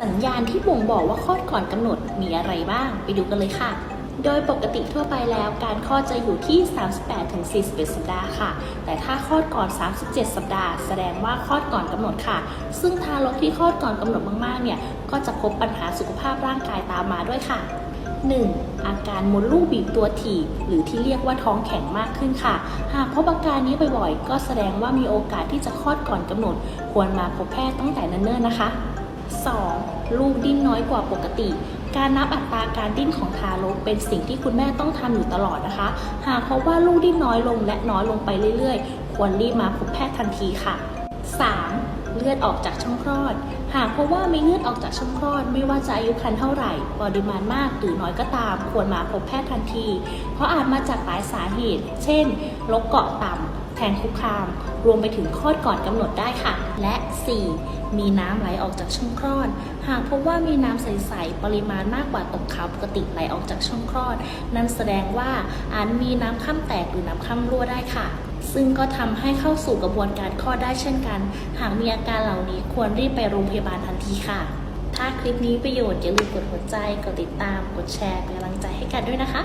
สัญญาณที่บ่งบอกว่าคลอดก่อนกำหนดมีอะไรบ้าง ไปดูกันเลยค่ะโดยปกติทั่วไปแล้วการคลอดจะอยู่ที่ 38-41 สัปดาห์ค่ะ แต่ถ้าคลอดก่อน 37 สัปดาห์ แสดงว่าคลอดก่อนกำหนดค่ะ ซึ่งทารกที่คลอดก่อนกำหนดมากๆ เนี่ย ก็จะพบปัญหาสุขภาพร่างกายตามมาด้วยค่ะ 1. อาการมดลูกบีบตัวถี่ หรือที่เรียกว่าท้องแข็งมากขึ้นค่ะ หากพบอาการนี้บ่อยๆ ก็แสดงว่ามีโอกาสที่จะคลอดก่อนกำหนด ควรมาพบแพทย์ตั้งแต่เนิ่นๆ นะคะ 2. ลูกดิ้นน้อยกว่าปกติ การนับอัตราการดิ้นของทารกเป็นสิ่งที่คุณแม่ต้องทำอยู่ตลอดนะคะ หากพบว่าลูกดิ้นน้อยลงและน้อยลงไปเรื่อยๆ ควรรีบมาพบแพทย์ทันทีค่ะ 3. เลือดออกจากช่องคลอด หากพบว่ามีเลือดออกจากช่องคลอด ไม่ว่าจะอายุครรภ์เท่าไหร่ ปริมาณมากหรือน้อยก็ตาม ควรมาพบแพทย์ทันที เพราะอาจมาจากหลายสาเหตุ เช่นโรคเกาะต่ำ แทงคุกคาม รวมไปถึงคลอดก่อนกำหนดได้ค่ะ และ 4. มีน้ำไหลออกจากช่องคลอด หากพบว่ามีน้ำใสๆปริมาณมากกว่าตกขาวปกติไหลออกจากช่องคลอด นั่นแสดงว่าอาจมีน้ำข้ามแตกหรือน้ำข้ามรั่วได้ค่ะ ซึ่งก็ทำให้เข้าสู่กระบวนการคลอดได้เช่นกัน หากมีอาการเหล่านี้ควรรีบไปโรงพยาบาลทันทีค่ะถ้าคลิปนี้ประโยชน์อย่าลืมกดหัวใจ กดติดตาม กดแชร์เป็นกำลังใจให้กันด้วยนะคะ